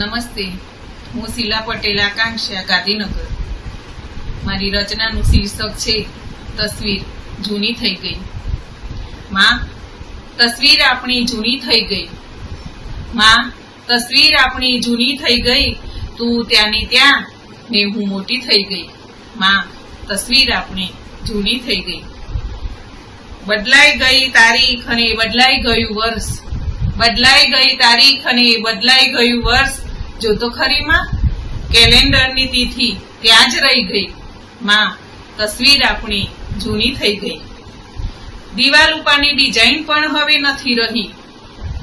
નમસ્તે. હું શીલા પટેલ, આકાંક્ષા, ગાંધીનગર. મારી રચનાનું શીર્ષક છે, તસવીર જૂની થઈ ગઈ. માં, તસવીર આપણી જૂની થઈ ગઈ. માં, તસવીર આપણી જૂની થઈ ગઈ. તું ત્યાંની ત્યાં ને હું મોટી થઈ ગઈ. માં, તસવીર આપણી જૂની થઈ ગઈ. બદલાઈ ગઈ તારીખ અને બદલાઈ ગયું વર્ષ. બદલાઈ ગઈ તારીખ અને બદલાઈ ગયું વર્ષ. જો તો ખરી માં. કેલેન્ડરની તિથિ ત્યાં જ રહી ગઈ. માં, તસવીર આપણી જૂની થઈ ગઈ. દિવાલ ઉપરની ડિઝાઇન પણ હવે નથી રહી.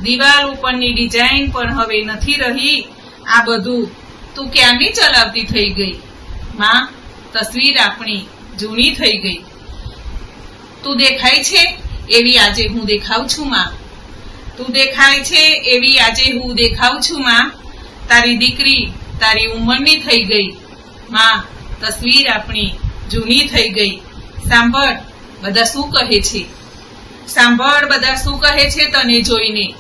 દિવાલ ઉપરની ડિઝાઇન પણ હવે નથી રહી. આ બધું તું ક્યારની ચલાવતી થઈ ગઈ? માં, તસવીર આપણી જૂની થઈ ગઈ. તું દેખાય છે? એવી આજે હું દેખાઉં છું, માં. તું દેખાય છે? એવી આજે હું દેખાઉં છું, માં. તારી દીકરી તારી ઉંમરની થઈ ગઈ. માં, તસવીર આપણી જૂની થઈ ગઈ. સાંભળ, બધા શું કહે છે? સાંભળ, બધા શું કહે છે તને જોઈને?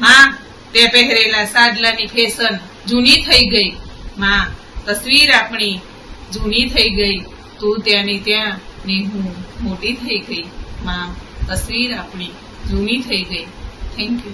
માં, તે પહેરેલા સાદલાની ફેશન જૂની થઈ ગઈ. માં, તસવીર આપણી જૂની થઈ ગઈ. તું ત્યાંની ત્યાં ને હું મોટી થઈ ગઈ. માં, તસવીર આપણી જૂની થઈ ગઈ. Thank you